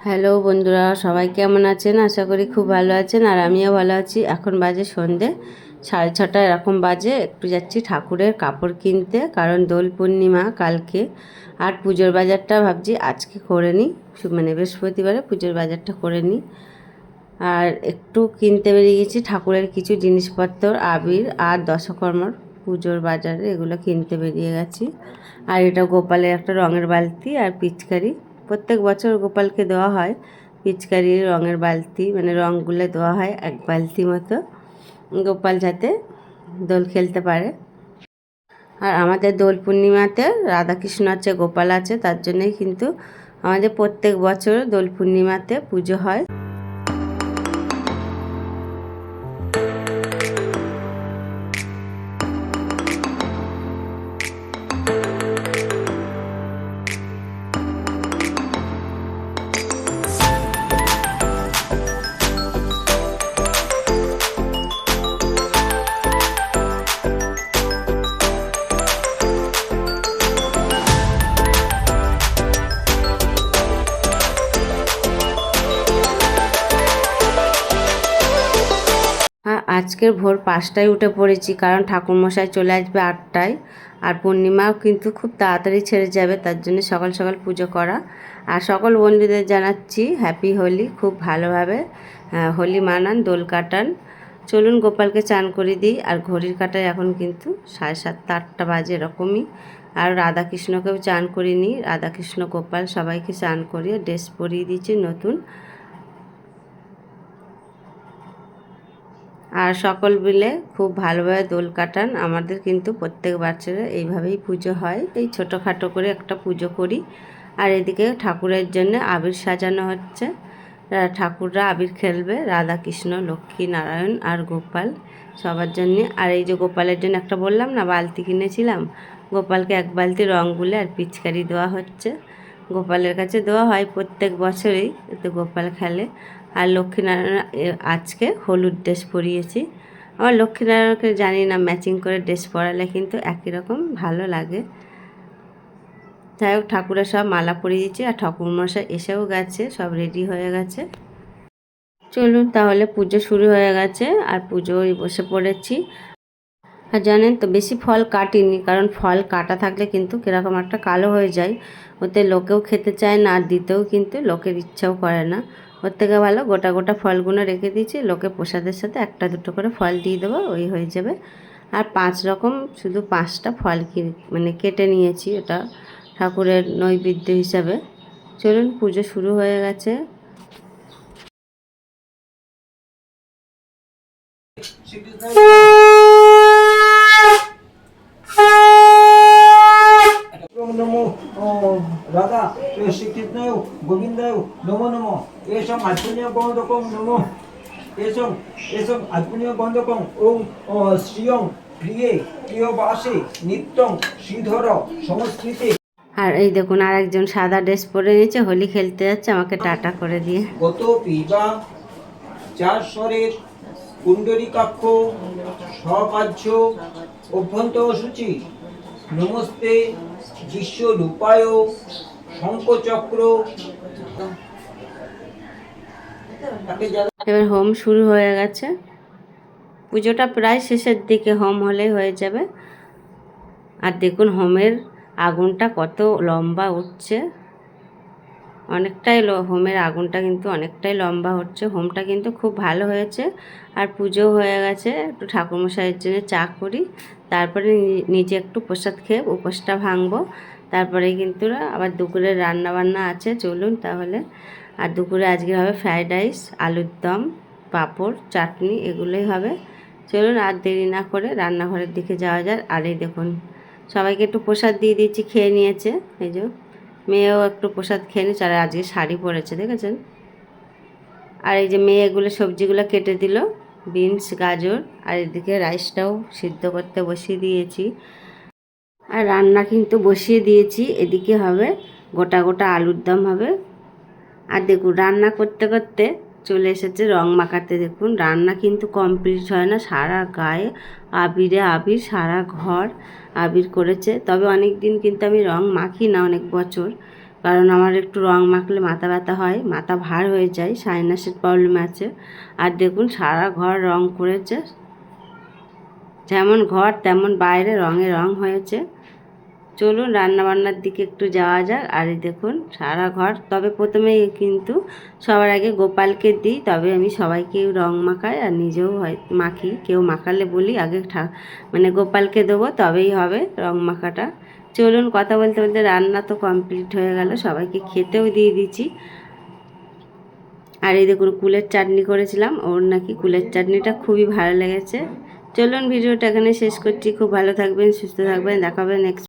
Hello বন্ধুরা, সবাই কেমন আছেন? আশা করি খুব ভালো আছেন আর আমিও ভালো আছি। এখন বাজে সন্ধে, সাড়ে ছটা এরকম বাজে। একটু যাচ্ছি ঠাকুরের কাপড় কিনতে, কারণ দোল পূর্ণিমা কালকে। আর পুজোর বাজারটা ভাবছি আজকে করে নিই। মানে বৃহস্পতিবারে পুজোর বাজারটা করে নিই। আর একটু কিনতে বেরিয়ে গেছি ঠাকুরের কিছু জিনিসপত্র আবির আর দশকর্মার পুজোর বাজারে, এগুলো কিনতে বেরিয়ে গেছি। আর এটা গোপালের একটা রঙের বালতি আর পিচকারি। প্রত্যেক বছর গোপালকে দেওয়া হয় পিচকারি রঙের বালতি মানে রঙগুলো দেওয়া হয় এক বালতি মতো। গোপাল যাতে দোল খেলতে পারে। আর আমাদের দোল পূর্ণিমাতে রাধাকৃষ্ণ আছে, গোপাল আছে, তার জন্যই কিন্তু আমাদের প্রত্যেক বছর দোল পূর্ণিমাতে পুজো হয়। আজকের ভোর পাঁচটায় উঠে পড়েছি, কারণ ঠাকুরমশাই চলে আসবে আটটায় আর পূর্ণিমাও কিন্তু খুব তাড়াতাড়ি ছেড়ে যাবে, তার জন্য সকাল সকাল পুজো করা। আর সকল বন্ধুদের জানাচ্ছি হ্যাপি হোলি খুব ভালোভাবে হোলি মানান, দোল কাটান। চলুন গোপালকে চান করে দিই, আর ঘড়ির কাটায় এখন কিন্তু সাড়ে সাতটা আটটা বাজে এরকমই। আর রাধাকৃষ্ণকেও চান করিয়ে নিই রাধাকৃষ্ণ গোপাল সবাইকে চান করিয়ে ড্রেস পরিয়ে দিয়েছি নতুন। আর সকল মিলে খুব ভালোভাবে দোল কাটান। আমাদের কিন্তু প্রত্যেক বছরে এইভাবেই পুজো হয়। এই ছোটোখাটো করে একটা পুজো করি। আর এদিকে ঠাকুরের জন্য আবির সাজানো হচ্ছে। ঠাকুররা আবির খেলবে। রাধা কৃষ্ণ লক্ষ্মী নারায়ণ আর গোপাল সবার জন্যে। আর এই যে গোপালের জন্য একটা বললাম না, বালতি কিনেছিলাম। গোপালকে এক বালতি রং গুলে আর পিচকারি দেওয়া হচ্ছে। গোপালের কাছে দেওয়া হয় প্রত্যেক বছরেই। এতে গোপাল খেলে। আর লক্ষ্মীনারায়ণ আজকে হলুদ ড্রেস পরিয়েছি। আমার লক্ষ্মীনারায়ণকে জানি না, ম্যাচিং করে ড্রেস পরালে কিন্তু একই রকম ভালো লাগে। যাই হোক, ঠাকুরের সব মালা পরিয়ে দিয়েছি আর ঠাকুরমশাই এসেও গেছে, সব রেডি হয়ে গেছে। চলুন তাহলে পুজো শুরু হয়ে গেছে আর পুজোয় বসে পড়েছি। আর জানেন তো, বেশি ফল কাটিনি, কারণ ফল কাটা থাকলে কিন্তু কীরকম একটা কালো হয়ে যায়। ওতে লোকেও খেতে চায় না, আর দিতেও কিন্তু লোকের ইচ্ছাও করে না। ওর থেকে ভালো, গোটা গোটা ফলগুলো রেখে দিয়েছি। লোকে প্রসাদের সাথে একটা দুটো করে ফল দিয়ে দেবো, ওই হয়ে যাবে। আর পাঁচ রকম শুধু পাঁচটা ফল মানে কেটে নিয়েছি ওটা ঠাকুরের নৈবেদ্য হিসাবে। চলুন, পুজো শুরু হয়ে গেছে নমো ও রাধা শ্রীকৃষ্ণায় গোবিন্দায় নমো নমো। এসব আত্মনীয় গন্ধকম নমো। এসব এসব আত্মনীয় গন্ধকম ও শ্রিয়ং প্রিয়ে প্রিয় বাসে নিত্যং শ্রীধর সংস্কৃতে আর এই দেখুন আর একজন সাদা ড্রেস পরে নিয়েছে হোলি খেলতে যাচ্ছে আমাকে টাটা করে দিয়ে। গত পিবা চার স্বরের কুণ্ডলিকাক্ষ সকার্য অভ্যন্তর সূচি নমস্তে বিশ্ব রূপায় শঙ্কচক্র এবার হোম শুরু হয়ে গেছে। পুজোটা প্রায় শেষের দিকে হোম হলেই হয়ে যাবে। আর দেখুন, হোমের আগুনটা কত লম্বা উঠছে। অনেকটাই হোমের আগুনটা কিন্তু অনেকটাই লম্বা হচ্ছে। হোমটা কিন্তু খুব ভালো হয়েছে আর পুজো হয়ে গেছে। একটু ঠাকুরমশাইয়ের জন্য চা করি, তারপরে নিজে একটু প্রসাদ খেয়ে উপোসটা ভাঙবো। তারপরে কিন্তু আবার দুপুরে রান্না বান্না আছে, চলুন তাহলে। আর দুপুরে আজকে হবে ফ্রাইড রাইস, আলুর দম, পাঁপড়, চাটনি, এগুলোই হবে। চলুন আর দেরি না করে রান্নাঘরের দিকে যাওয়া যায় আর এই দেখুন, সবাইকে একটু প্রসাদ দিয়ে দিচ্ছি, খেয়ে নিয়েছে। এই যে মেয়েও একটু প্রসাদ খেয়ে নিচ্ছে, আর আজকে শাড়ি পরেছে, দেখেছেন? আর এই যে মেয়েগুলো সবজিগুলো কেটে দিল, বিনস, গাজর, আর এদিকে রাইসটাও সিদ্ধ করতে বসিয়ে দিয়েছি। আর রান্না কিন্তু বসিয়ে দিয়েছি, এদিকে হবে গোটা গোটা আলুর দম হবে। আর দেখুন, রান্না করতে করতে চলে এসেছে রং মাখাতে। দেখুন, রান্না কিন্তু কমপ্লিট হয় না। সারা গায়ে আবিরে আবির, সারা ঘর আবির করেছে। তবে অনেক দিন কিন্তু আমি রং মাখি না অনেক বছর। কারণ আমার একটু রং মাখলে মাথা ব্যথা হয়, মাথা ভার হয়ে যায় সাইনাসের প্রবলেম আছে। আর দেখুন, সারা ঘর রং করেছে। যেমন ঘর, তেমন বাইরে রঙে রং হয়েছে। চলুন রান্নাবান্নার দিকে একটু যাওয়া যাক। আর দেখুন, সারা ঘর। তবে প্রথমে কিন্তু সবার আগে গোপালকে দিই। তবে আমি সবাইকে রং মাখাই আর নিজেও হয়, মাখি। কেউ মাখালে বলি, আগে মানে গোপালকে দেবো, তবেই হবে রং মাখাটা। চলুন, কথা বলতে বলতে রান্না তো কমপ্লিট হয়ে গেল। সবাইকে খেতেও দিয়ে দিচ্ছি। আর এই দেখুন, কুলের চাটনি করেছিলাম। ওর নাকি কুলের চাটনিটা খুবই ভালো লেগেছে। চলুন, ভিডিওটা এখানে শেষ করছি। খুব ভালো থাকবেন, সুস্থ থাকবেন। দেখাবেন নেক্সট